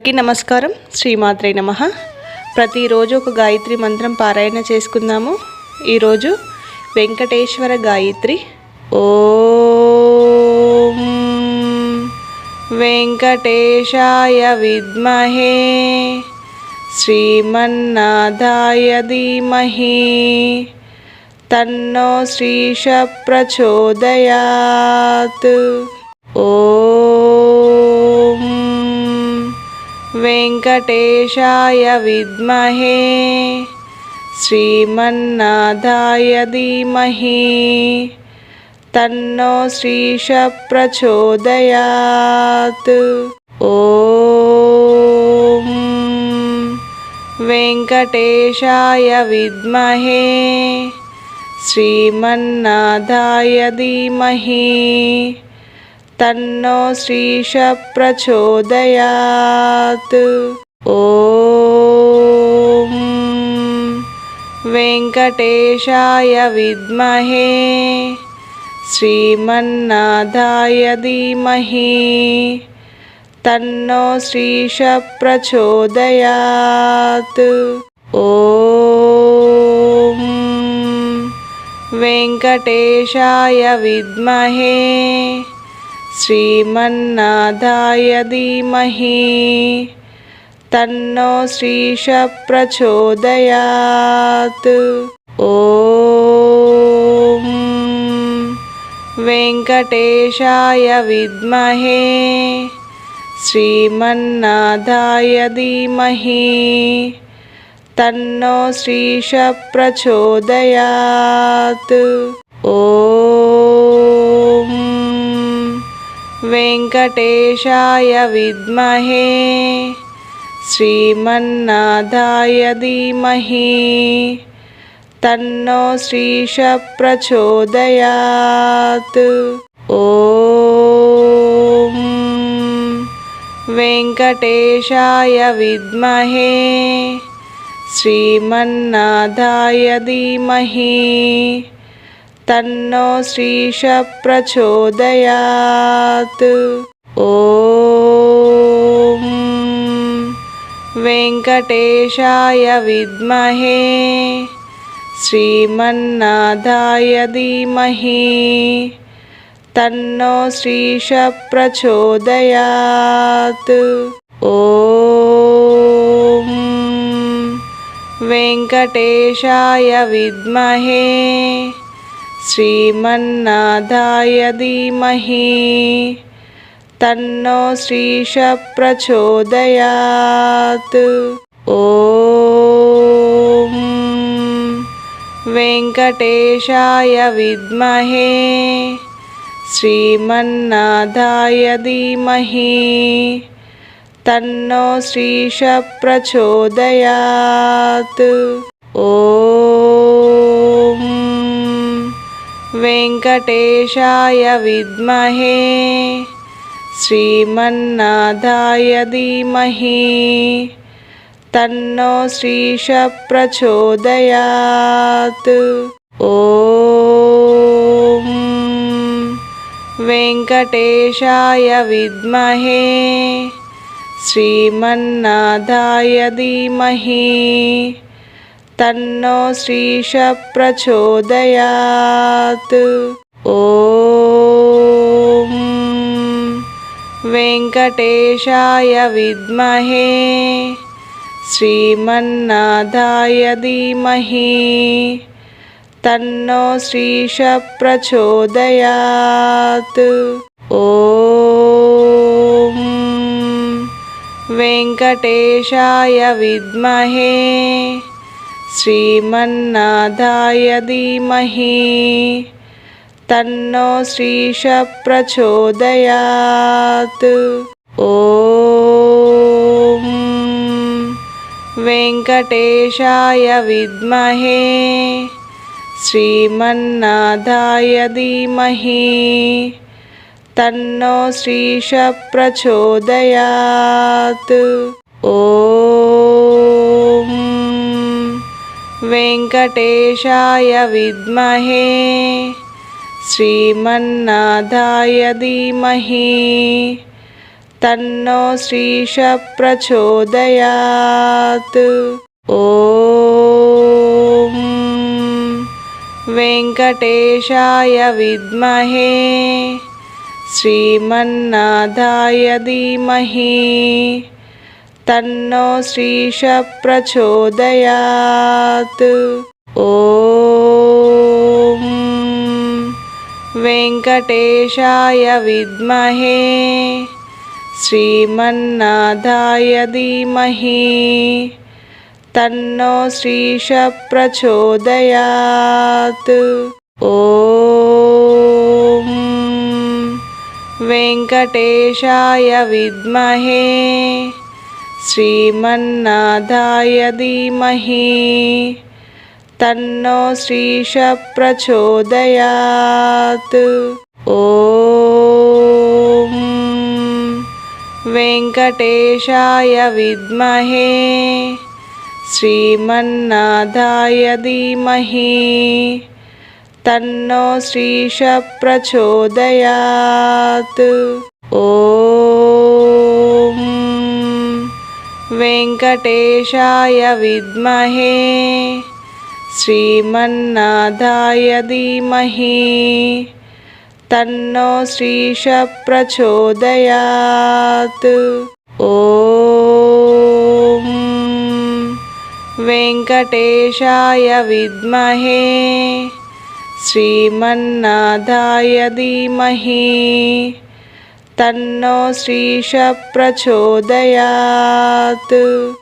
అందరికీ నమస్కారం. శ్రీమాత్రే నమ. ప్రతిరోజు ఒక గాయత్రి మంత్రం పారాయణ చేసుకుందాము. ఈరోజు వెంకటేశ్వర గాయత్రి. ఓం వెంకటేశాయ విద్మహే. శ్రీమన్నాథాయ ధీమహి. తన్నో శ్రీష ప్రచోదయాత్. ఓ వెంకటేశాయ విద్మహే శ్రీమన్నాథాయ ధీమహి తన్నో శ్రీష ప్రచోదయాత్ ఓం వెంకటేశాయ విద్మహే శ్రీమన్నాథాయ ధీమహి తన్నో శ్రీష ప్రచోదయాత్. ఓం వెంకటేశాయ విద్మహే. శ్రీమన్నాథాయ ధీమహి. తన్నో శ్రీష ప్రచోదయాత్. ఓం వెంకటేశాయ విద్మహే. శ్రీమన్నాథాయ ధీమహి తన్నో శ్రీష ప్రచోదయాత్ ఓం వెంకటేశాయ విద్మహే శ్రీమన్నాథాయ ధీమహి తన్నో శ్రీష वेङ्कटेशाय विद्महे श्रीमन्नाथाय धीमहि तन्नो श्रीश प्रचोदयात् ॐ वेङ्कटेशाय विद्महे श्रीमन्नाथाय धीमहि శ్రీమన్నాథాయ ధీమహి తన్నో శ్రీష ప్రచోదయాత్. ఓం వెంకటేశాయ విద్మహే. శ్రీమన్నాథాయ ధీమహి. తన్నో శ్రీష ప్రచోదయాత్ ఓం వెంకటేశాయ విద్మహే శ్రీమన్నాథాయ ధీమహి తన్నో శ్రీష ప్రచోదయాత్ ఓం వెంకటేశాయ విద్మహే वेङ्कटेशाय विद्महे श्रीमन्नाथाय धीमहि तन्नो श्रीशप्रचोदयात्। ॐ वेङ्कटेशाय विद्महे श्रीमन्नाथाय धीमहि శ్రీష ప్రచోదయాత్. ఓం వెంకటేశాయ విద్మహే. శ్రీమన్నాథాయ ధీమహి. తన్నో శ్రీష ప్రచోదయాత్. ఓం వెంకటేశాయ విద్మహే శ్రీమన్నాథాయ ధీమహి తన్నో శ్రీష ప్రచోదయాత్ ఓం వెంకటేశాయ విద్మహే శ్రీమన్నాథాయ ధీమహి తన్నో वेङ्कटेशाय विद्महे श्रीमन्नाथाय धीमहि तन्नो श्रीश प्रचोदयात् ॐ वेङ्कटेशाय विद्महे श्रीमन्नाथाय धीमहि తన్నో శ్రీష ప్రచోదయాత్ ఓం వెంకటేశాయ విద్మహే శ్రీమన్నాథాయ ధీమహి తన్నో శ్రీష ప్రచోదయాత్ ఓం వెంకటేశాయ విద్మహే శ్రీమన్నాథాయ ధీమహి తన్నో శ్రీష ప్రచోదయాత్ ఓం వెంకటేశాయ విద్మహే శ్రీమన్నాథాయ ధీమహి వెంకటేశాయ విద్మహే. శ్రీమన్నాథాయ ధీమహి. తన్నో శ్రీష ప్రచోదయాత్ ఓం వెంకటేశాయ విద్మహే. శ్రీమన్నాథాయ ధీమహి. తన్నో శ్రీష ప్రచోదయాత్.